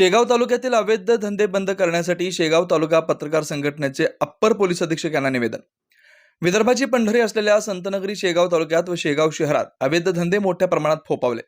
शेगाव तालुक्यातील अवैध धंदे बंद करण्यासाठी शेगाव तालुका पत्रकार संघटनेचे अप्पर पोलीस अधीक्षक यांना निवेदन. विदर्भाची पंढरी असलेल्या संतनगरी शेगाव तालुक्यात व शेगाव शहरात अवैध धंदे मोठ्या प्रमाणात फोपावले.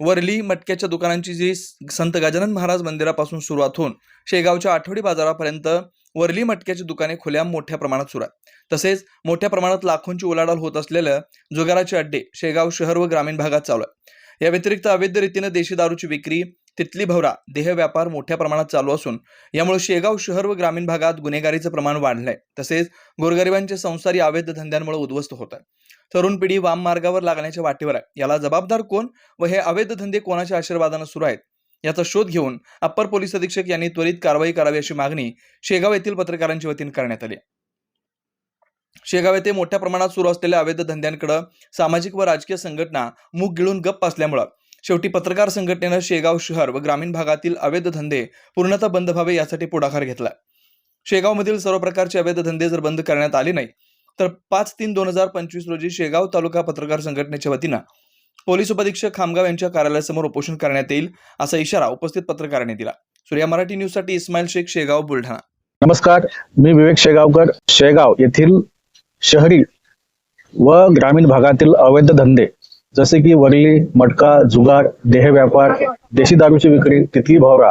वरली मटक्याच्या दुकानांची जी संत गजानन महाराज मंदिरापासून सुरुवात होऊन शेगावच्या आठवडी बाजारापर्यंत वरली मटक्याची दुकाने खुल्या मोठ्या प्रमाणात सुरू आहेत तसेच मोठ्या प्रमाणात लाखोंची उलाढाल होत असलेलं जुगाराचे अड्डे शेगाव शहर व ग्रामीण भागात चालू आहे. या व्यतिरिक्त अवैध रीतीनं देशी दारूची विक्री तिथली भवरा देह व्यापार मोठ्या प्रमाणात चालू असून यामुळे शेगाव शहर व ग्रामीण भागात गुन्हेगारीचं प्रमाण वाढलंय. तसेच गोरगरिबांचे संसारी अवैध धंद्यांमुळे उद्ध्वस्त होत आहे तरुण पिढी वाम मार्गावर लागण्याच्या वाटेवर आहे. याला जबाबदार कोण व हे अवैध धंदे कोणाच्या आशीर्वादानं सुरू आहेत याचा शोध घेऊन अप्पर पोलीस अधीक्षक यांनी त्वरित कारवाई करावी अशी मागणी शेगाव येथील पत्रकारांच्या वतीने करण्यात आली शेगाव येथे मोठ्या प्रमाणात सुरू असलेल्या अवैध धंद्यांकडे सामाजिक व राजकीय संघटना मुख गिळून गप्प असल्यामुळं शेवटी पत्रकार संघटनेनं शेगाव शहर व ग्रामीण भागातील अवैध धंदे पूर्णतः बंद व्हावे यासाठी पुढाकार घेतला शेगावमधील सर्व प्रकारचे अवैध धंदे जर बंद करण्यात आले नाही तर पाच तीन दोन हजार पंचवीस रोजी शेगाव तालुका पत्रकार संघटनेच्या वतीनं पोलीस उपाधीक्षक खामगाव यांच्या कार्यालयासमोर उपोषण करण्यात येईल असा इशारा उपस्थित पत्रकारांनी दिला. सूर्या मराठी न्यूजसाठी इस्माईल शेख शेगाव बुलढाणा. नमस्कार मी विवेक शेगावकर शेगाव येथील शहरी व ग्रामीण भागातील अवैध धंदे जसे की वरली मटका जुगार देह व्यापार देशी दारूची विक्री तिथली भावरा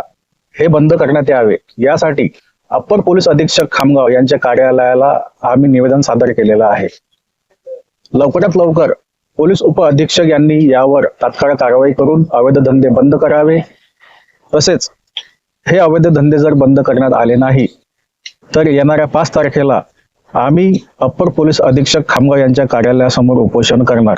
हे बंद करण्यात यावे. यासाठी अप्पर पोलीस अधीक्षक खामगाव यांच्या कार्यालयाला आम्ही निवेदन सादर केलेलं आहे. लवकरात लवकर पोलीस उप अधीक्षक यांनी यावर तात्काळ कारवाई करून अवैध धंदे बंद करावे. तसेच हे अवैध धंदे जर बंद करण्यात आले नाही तर येणाऱ्या पाच तारखेला आम्ही अप्पर पोलीस अधीक्षक खामगाव यांच्या कार्यालयासमोर उपोषण करणार.